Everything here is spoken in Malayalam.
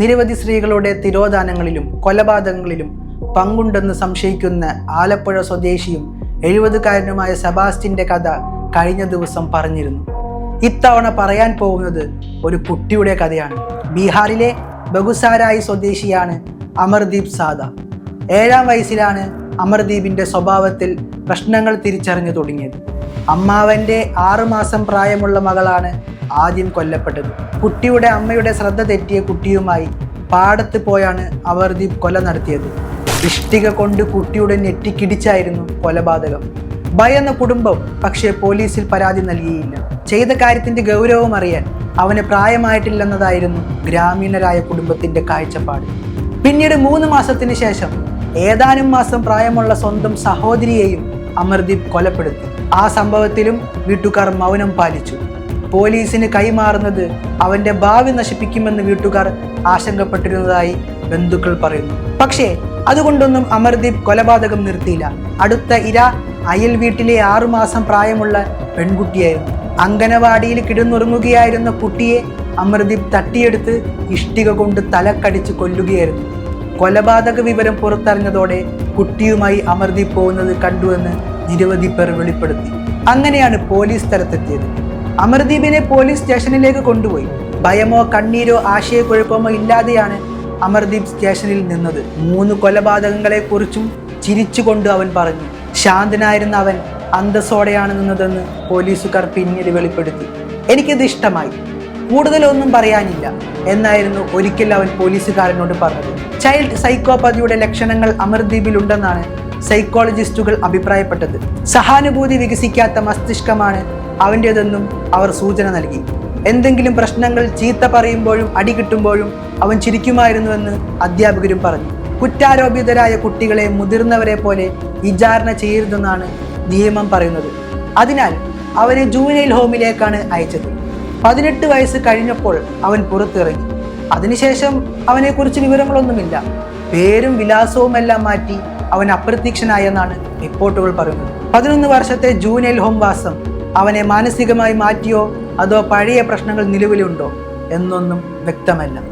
നിരവധി സ്ത്രീകളുടെ തിരോധാനങ്ങളിലും കൊലപാതകങ്ങളിലും പങ്കുണ്ടെന്ന് സംശയിക്കുന്ന ആലപ്പുഴ സ്വദേശിയും എഴുപതുകാരനുമായ സെബാസ്റ്റിന്റെ കഥ കഴിഞ്ഞ ദിവസം പറഞ്ഞിരുന്നു. ഇത്തവണ പറയാൻ പോകുന്നത് ഒരു കുട്ടിയുടെ കഥയാണ്. ബീഹാറിലെ ബഗുസാരായി സ്വദേശിയാണ് അമർദീപ് സാദ. ഏഴാം വയസ്സിലാണ് അമർദീപിന്റെ സ്വഭാവത്തിൽ പ്രശ്നങ്ങൾ തിരിച്ചറിഞ്ഞു തുടങ്ങിയത്. അമ്മാവന്റെ ആറുമാസം പ്രായമുള്ള മകളാണ് ആദ്യം കൊല്ലപ്പെട്ടത്. കുട്ടിയുടെ അമ്മയുടെ ശ്രദ്ധ തെറ്റിയ കുട്ടിയുമായി പാടത്ത് പോയാണ് അമർദീപ് കൊല നടത്തിയത്. ഇഷ്ടിക കൊണ്ട് കുട്ടിയുടെ നെറ്റിക്കിടിച്ചായിരുന്നു കൊലപാതകം. ഭയന്ന കുടുംബം പക്ഷേ പോലീസിൽ പരാതി നൽകിയില്ല. ചെയ്ത കാര്യത്തിന്റെ ഗൗരവം അറിയാൻ അവന് പ്രായമായിട്ടില്ലെന്നതായിരുന്നു ഗ്രാമീണരായ കുടുംബത്തിന്റെ കാഴ്ചപ്പാട്. പിന്നീട് മൂന്ന് മാസത്തിന് ശേഷം ഏതാനും മാസം പ്രായമുള്ള സ്വന്തം സഹോദരിയെയും അമർദീപ് കൊലപ്പെടുത്തി. ആ സംഭവത്തിലും വീട്ടുകാർ മൗനം പാലിച്ചു. പോലീസിന് കൈമാറുന്നത് അവന്റെ ഭാവി നശിപ്പിക്കുമെന്ന് വീട്ടുകാർ ആശങ്കപ്പെട്ടിരുന്നതായി ബന്ധുക്കൾ പറയുന്നു. പക്ഷേ അതുകൊണ്ടൊന്നും അമർദീപ് കൊലപാതകം നിർത്തിയില്ല. അടുത്ത ഇര അയൽ വീട്ടിലെ ആറുമാസം പ്രായമുള്ള പെൺകുട്ടിയായിരുന്നു. അങ്കനവാടിയിൽ കിടന്നുറങ്ങുകയായിരുന്ന കുട്ടിയെ അമർദീപ് തട്ടിയെടുത്ത് ഇഷ്ടിക കൊണ്ട് തലക്കടിച്ച് കൊല്ലുകയായിരുന്നു. കൊലപാതക വിവരം പുറത്തറിഞ്ഞതോടെ കുട്ടിയുമായി അമർദീപ് പോകുന്നത് കണ്ടുവെന്ന് നിരവധി പേർ വെളിപ്പെടുത്തി. അങ്ങനെയാണ് പോലീസ് സ്ഥലത്തെത്തിയത്. അമർദീപിനെ പോലീസ് സ്റ്റേഷനിലേക്ക് കൊണ്ടുപോയി. ഭയമോ കണ്ണീരോ ആശയക്കുഴപ്പമോ ഇല്ലാതെയാണ് അമർദീപ് സ്റ്റേഷനിൽ നിന്നത്. മൂന്ന് കൊലപാതകങ്ങളെ കുറിച്ചും ചിരിച്ചുകൊണ്ട് അവൻ പറഞ്ഞു ശാന്തനായിരുന്ന അവൻ അന്തസ്സോടെയാണ് നിന്നതെന്ന് പോലീസുകാർ പിന്നീട് വെളിപ്പെടുത്തി. എനിക്കിത് ഇഷ്ടമായി. കൂടുതലൊന്നും പറയാനില്ല എന്നായിരുന്നു ഒരിക്കൽ അവൻ പോലീസുകാരനോട് പറഞ്ഞത്. ചൈൽഡ് സൈക്കോപതിയുടെ ലക്ഷണങ്ങൾ അമർദ്വീപിലുണ്ടെന്നാണ് സൈക്കോളജിസ്റ്റുകൾ അഭിപ്രായപ്പെട്ടത്. സഹാനുഭൂതി വികസിക്കാത്ത മസ്തിഷ്കമാണ് അവന്റേതെന്നും അവർ സൂചന നൽകി. എന്തെങ്കിലും പ്രശ്നങ്ങൾ ചീത്ത പറയുമ്പോഴും അടി കിട്ടുമ്പോഴും അവൻ ചിരിക്കുമായിരുന്നുവെന്ന് അധ്യാപകരും പറഞ്ഞു. കുറ്റാരോപിതരായ കുട്ടികളെ മുതിർന്നവരെ പോലെ വിചാരണ ചെയ്യരുതെന്നാണ് നിയമം പറയുന്നത്. അതിനാൽ അവനെ ജൂനിയൽ ഹോമിലേക്കാണ് അയച്ചത്. പതിനെട്ട് വയസ്സ് കഴിഞ്ഞപ്പോൾ അവൻ പുറത്തിറങ്ങി. അതിനുശേഷം അവനെക്കുറിച്ച് വിവരങ്ങളൊന്നുമില്ല. പേരും വിലാസവും എല്ലാം മാറ്റി അവൻ അപ്രത്യക്ഷനായെന്നാണ് റിപ്പോർട്ടുകൾ പറയുന്നത്. പതിനൊന്ന് വർഷത്തെ ജൂനിയൽ ഹോം വാസം അവനെ മാനസികമായി മാറ്റിയോ അതോ പഴയ പ്രശ്നങ്ങൾ നിലവിലുണ്ടോ എന്നൊന്നും വ്യക്തമല്ല.